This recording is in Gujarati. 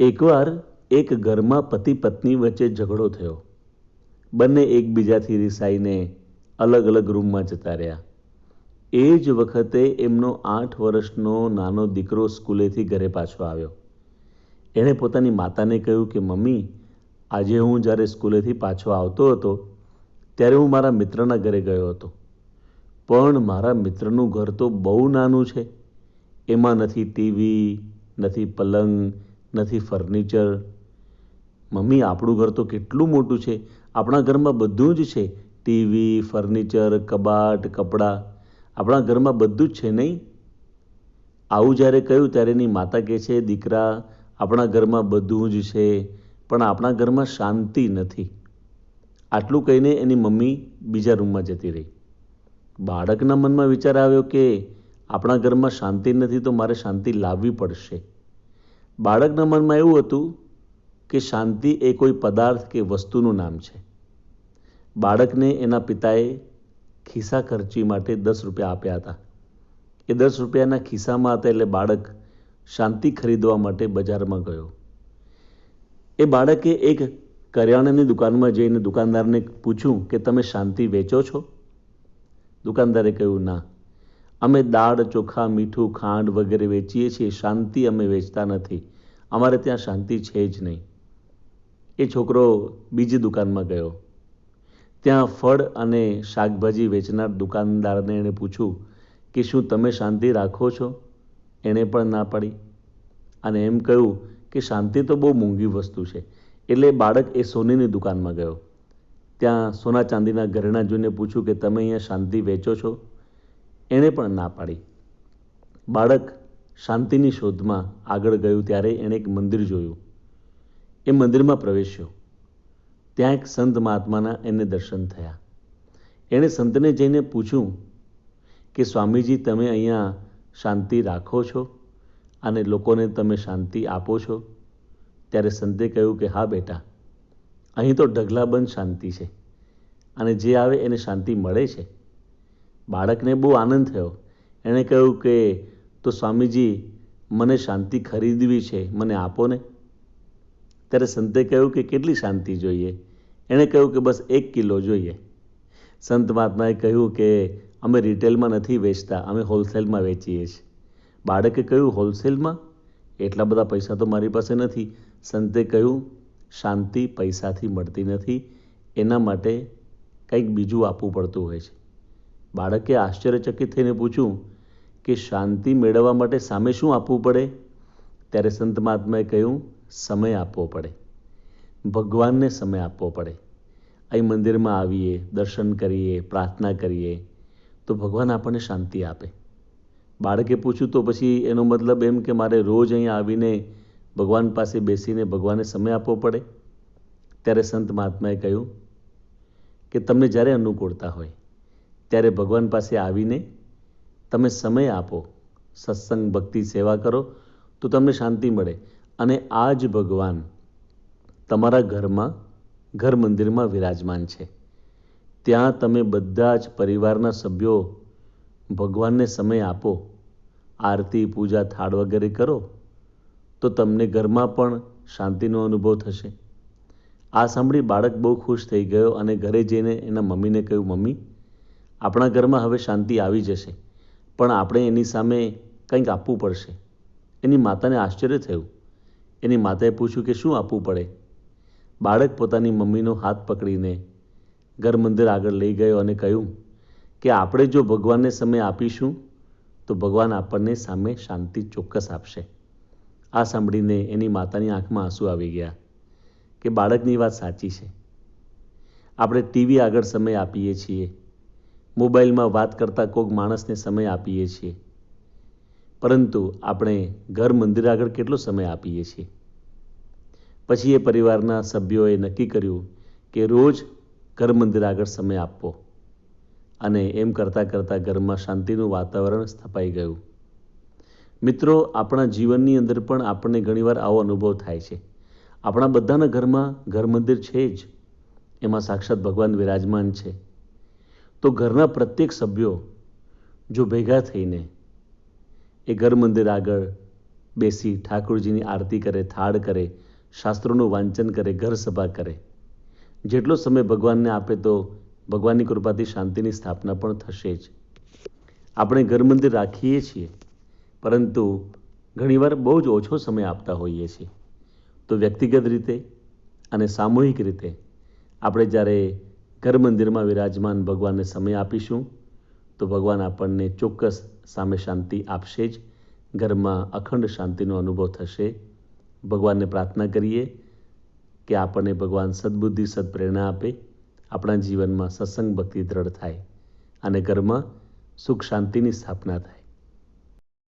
એકવાર એક ઘરમાં પતિ પત્ની વચ્ચે ઝઘડો થયો. બંને એકબીજાથી રિસાઈને અલગ અલગ રૂમમાં જતા રહ્યા. એ જ વખતે એમનો આઠ વર્ષનો નાનો દીકરો સ્કૂલેથી ઘરે પાછો આવ્યો. એણે પોતાની માતાને કહ્યું કે, મમ્મી, આજે હું જ્યારે સ્કૂલેથી પાછો આવતો હતો, ત્યારે હું મારા મિત્રના ઘરે ગયો હતો. પણ મારા મિત્રનું ઘર તો બહુ નાનું છે. એમાં નથી ટીવી, નથી પલંગ નથી ફર્નિચર. મમ્મી, આપણું ઘર તો કેટલું મોટું છે. આપણા ઘરમાં બધું જ છે. ટીવી, ફર્નિચર, કબાટ, કપડાં. આપણા ઘરમાં બધું જ છે નહીં? આવું જ્યારે કહ્યું ત્યારે એની માતા કહે છે, દીકરા, આપણા ઘરમાં બધું જ છે, પણ આપણા ઘરમાં શાંતિ નથી. આટલું કહીને એની મમ્મી બીજા રૂમમાં જતી રહી. બાળકના મનમાં વિચાર આવ્યો કે, આપણા ઘરમાં શાંતિ નથી તો મારે શાંતિ લાવવી પડશે. બાળકના મનમાં એવું હતું કે શાંતિ એ કોઈ પદાર્થ કે વસ્તુનું નામ છે. બાળકને એના પિતાએ ખિસ્સા ખર્ચી માટે દસ રૂપિયા આપ્યા હતા. એ દસ રૂપિયાના ખિસ્સામાં હતા એટલે બાળક શાંતિ ખરીદવા માટે બજારમાં ગયો. એ બાળકે એક કરિયાણાની દુકાનમાં જઈને દુકાનદારને પૂછ્યું કે, તમે શાંતિ વેચો છો? દુકાનદારે કહ્યું, ના. અમે દાળ, ચોખા, મીઠું, ખાંડ વગેરે વેચીએ છીએ. શાંતિ અમે વેચતા નથી. અમારે ત્યાં શાંતિ છે જ નહીં. એ છોકરો બીજી દુકાનમાં ગયો. ત્યાં ફળ અને શાકભાજી વેચનાર દુકાનદારને એણે પૂછ્યું કે શું તમે શાંતિ રાખો છો? એણે પણ ના પાડી. અને એમ કહ્યું કે શાંતિ તો બહુ મોંઘી વસ્તુ છે. એટલે બાળક એ સોનીની દુકાનમાં ગયો. ત્યાં સોના ચાંદીના ઘરેણા જોઈને પૂછ્યું કે તમે અહીંયા શાંતિ વેચો છો? એણે પણ ના પાડી. બાળક શાંતિની શોધમાં આગળ ગયું ત્યારે એણે એક મંદિર જોયું. એ મંદિરમાં પ્રવેશ્યો. ત્યાં એક સંત મહાત્માના એને દર્શન થયા. એણે સંતને જઈને પૂછ્યું કે, સ્વામીજી, તમે અહીંયા શાંતિ રાખો છો? અને લોકોને તમે શાંતિ આપો છો? ત્યારે સંતે કહ્યું કે, હા, બેટા, અહીં તો ઢગલાબંધ શાંતિ છે. અને જે આવે એને શાંતિ મળે છે. બાળકને બહુ આનંદ થયો. એણે કહ્યું કે, તો સ્વામીજી, મને શાંતિ ખરીદવી છે, મને આપો ને. ત્યારે સંતે કહ્યું કે, કેટલી શાંતિ જોઈએ? એણે કહ્યું કે, બસ એક કિલો જોઈએ. સંત મહાત્માએ કહ્યું કે, અમે રિટેલમાં નથી વેચતા, અમે હોલસેલમાં વેચીએ છીએ. બાળકે કહ્યું, હોલસેલમાં? એટલા બધા પૈસા તો મારી પાસે નથી. સંતે કહ્યું, શાંતિ પૈસાથી મળતી નથી, એના માટે કંઈક બીજું આપવું પડતું હોય છે. બાળકે આશ્ચર્યચકિત થઈને પૂછ્યું કે શાંતિ મેળવવા માટે સામે શું આપવું પડે? ત્યારે સંત મહાત્માએ કહ્યું, સમય આપવો પડે. ભગવાનને સમય આપવો પડે. અહીં મંદિરમાં આવીએ, દર્શન કરીએ, પ્રાર્થના કરીએ, તો ભગવાન આપણને શાંતિ આપે. બાળકે પૂછ્યું, તો પછી એનો મતલબ એમ કે મારે રોજ અહીંયા આવીને ભગવાન પાસે બેસીને ભગવાનને સમય આપવો પડે? ત્યારે સંત મહાત્માએ કહ્યું, કે તમને જ્યારે અનુકૂળતા હોય ત્યારે ભગવાન પાસે આવીને તમે સમય આપો, સત્સંગ, ભક્તિ, સેવા કરો, તો તમને શાંતિ મળે. અને આ જ ભગવાન તમારા ઘરમાં, ઘર મંદિરમાં વિરાજમાન છે. ત્યાં તમે બધા જ પરિવારના સભ્યો ભગવાનને સમય આપો, આરતી, પૂજા, થાળ વગેરે કરો, તો તમને ઘરમાં પણ શાંતિનો અનુભવ થશે. આ સાંભળી બાળક બહુ ખુશ થઈ ગયો અને ઘરે જઈને એના મમ્મીને કહ્યું, મમ્મી આપણા ઘરમાં હવે શાંતિ આવી જશે, પણ આપણે એની સામે કંઈક આપવું પડશે. એની માતાને આશ્ચર્ય થયું. એની માતાએ પૂછ્યું કે શું આપવું પડે? બાળક પોતાની મમ્મીનો હાથ પકડીને ઘર મંદિર આગળ લઈ ગયો અને કહ્યું કે આપણે જો ભગવાનને સમય આપીશું, તો ભગવાન આપણને સામે શાંતિ ચોક્કસ આપશે. આ સાંભળીને એની માતાની આંખમાં આંસુ આવી ગયા કે બાળકની વાત સાચી છે. આપણે ટીવી આગળ સમય આપીએ છીએ. મોબાઈલમાં વાત કરતાં કોઈક માણસને સમય આપીએ છીએ. પરંતુ આપણે ઘર મંદિર આગળ કેટલો સમય આપીએ છીએ? પછી એ પરિવારના સભ્યોએ નક્કી કર્યું કે રોજ ઘર મંદિર આગળ સમય આપવો. અને એમ કરતાં કરતાં ઘરમાં શાંતિનું વાતાવરણ સ્થપાઈ ગયું. મિત્રો, આપણા જીવનની અંદર પણ આપણને ઘણીવાર આવો અનુભવ થાય છે. આપણા બધાના ઘરમાં ઘર મંદિર છે જ. એમાં સાક્ષાત ભગવાન વિરાજમાન છે. તો ઘરના પ્રત્યેક સભ્યો જો ભેગા થઈને એ ઘર મંદિર આગળ બેસી ઠાકોરજીની આરતી કરે, થાળ કરે, શાસ્ત્રોનું વાંચન કરે, ઘર સભા કરે, જેટલો સમય ભગવાનને આપે તો ભગવાનની કૃપાથી શાંતિની સ્થાપના પણ થશે જ. આપણે ઘર મંદિર રાખીએ છીએ, પરંતુ ઘણીવાર બહુ જ ઓછો સમય આપતા હોઈએ છીએ. તો વ્યક્તિગત રીતે અને સામૂહિક રીતે આપણે જ્યારે ઘર મંદિરમાં વિરાજમાન ભગવાનને સમય આપીશું, તો ભગવાન આપણને ચોક્કસ સામે શાંતિ આપશે જ, ઘરમાં અખંડ શાંતિનો અનુભવ થશે. ભગવાનને પ્રાર્થના કરીએ કે આપણને ભગવાન સદબુદ્ધિ, સદપ્રેરણા આપે, આપણા જીવનમાં સત્સંગ ભક્તિ દ્રઢ થાય અને ઘરમાં સુખ શાંતિની સ્થાપના થાય.